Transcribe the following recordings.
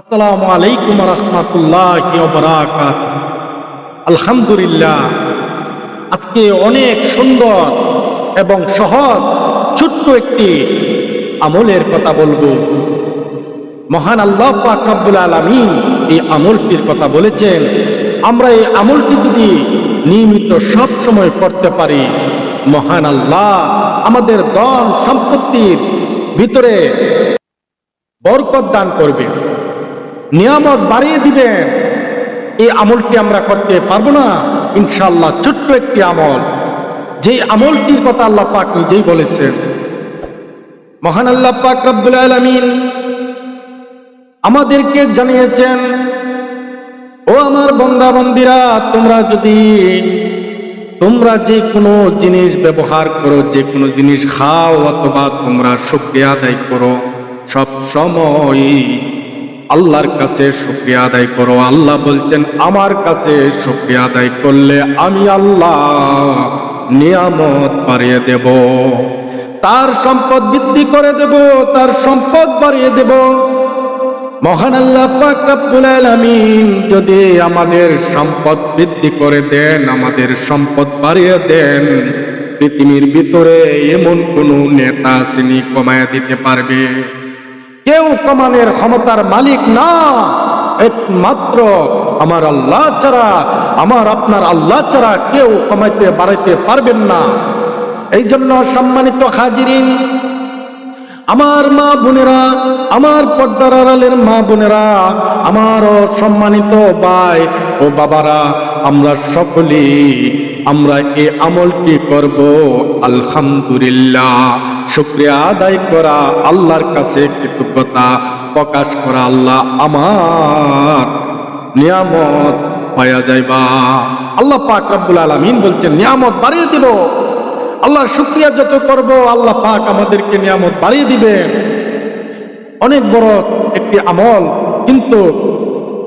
আসসালামু আলাইকুম রহমতুল্লাহ আলহামদুলিল্লাহ, আজকে অনেক সুন্দর এবং সহজ, ছোট্ট একটি আমলের কথা বলব। মহান আল্লাহ পাক আলামিন এই আমলটির কথা বলেছেন, আমরা এই আমলটি যদি নিয়মিত সব সময় করতে পারি, মহান আল্লাহ আমাদের ধন সম্পত্তির ভিতরে বরকত দান করবেন নিয়ামত বাড়িয়ে দিবেন। এই আমলটি আমরা করতে পারব না। ইনশাল্লাহ ছোট্ট একটি আমল। যে আমলটির কথা আল্লাহ পাক নিজেই বলেছেন। মহান আল্লাহ পাক রব্বুল আলামিন আমাদেরকে জানিয়েছেন, ও আমার বন্দা বন্দিরা তোমরা যদি, তোমরা যে কোনো জিনিস ব্যবহার করো যে কোনো জিনিস খাও অথবা তোমরা শুক্রিয়া আদায় করো, সব সময় আল্লাহর কাছে শুক্রিয়া আদায় করো। আল্লাহ বলছেন, আমার কাছে শুক্রিয়া আদায় করলে আমি আল্লাহ নিয়ামত বাড়িয়ে দেব। তার সম্পদ বৃদ্ধি করে দেব, তার সম্পদ বাড়িয়ে দেব। মহান আল্লাহ পাক রব্বুল আলামিন যদি আমাদের সম্পদ বৃদ্ধি করে দেন, আমাদের সম্পদ বাড়িয়ে দেন, পৃথিবীর ভিতরে এমন কোন নেতা শ্রেণি কমায় দিতে পারবে? কমানের ক্ষমতার মালিক না। একমাত্র আমার আল্লাহ ছাড়া, আমার আপনার আল্লাহ ছাড়া কেউ কমাইতে বাড়াইতে পারবেন না। এই জন্য সম্মানিত হাজিরিন, আমার মা বোনেরা, আমার পর্দার আড়ালের মা বোনেরা আমার সম্মানিত ভাই ও বাবারা, আমরা সকলেই আমরা এ আমলটি করব? আলহামদুলিল্লাহ। শুক্রিয়া আদায় করা আল্লাহর কাছে কৃতজ্ঞতা প্রকাশ করা আল্লাহ আমার নিয়ামত পাওয়া যাইবা। আল্লাহ পাক রব্বুল আলামিন বলছেন, নিয়ামত বাড়িয়ে দিব। আল্লাহর শুক্রিয়া যত করব, আল্লাহ পাক আমাদেরকে নিয়ামত বাড়িয়ে দিবেন। অনেক বড় একটি আমল, কিন্তু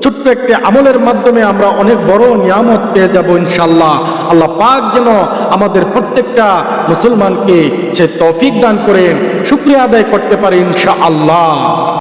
ছোট্ট একটি আমলের মাধ্যমে আমরা অনেক বড় নিয়ামত পেয়ে যাব ইনশাল্লাহ আল্লাহ পাক যেন আমাদের প্রত্যেকটা মুসলমানকে সে তৌফিক দান করেন, শুক্রিয়া আদায় করতে পারে ইনশা আল্লাহ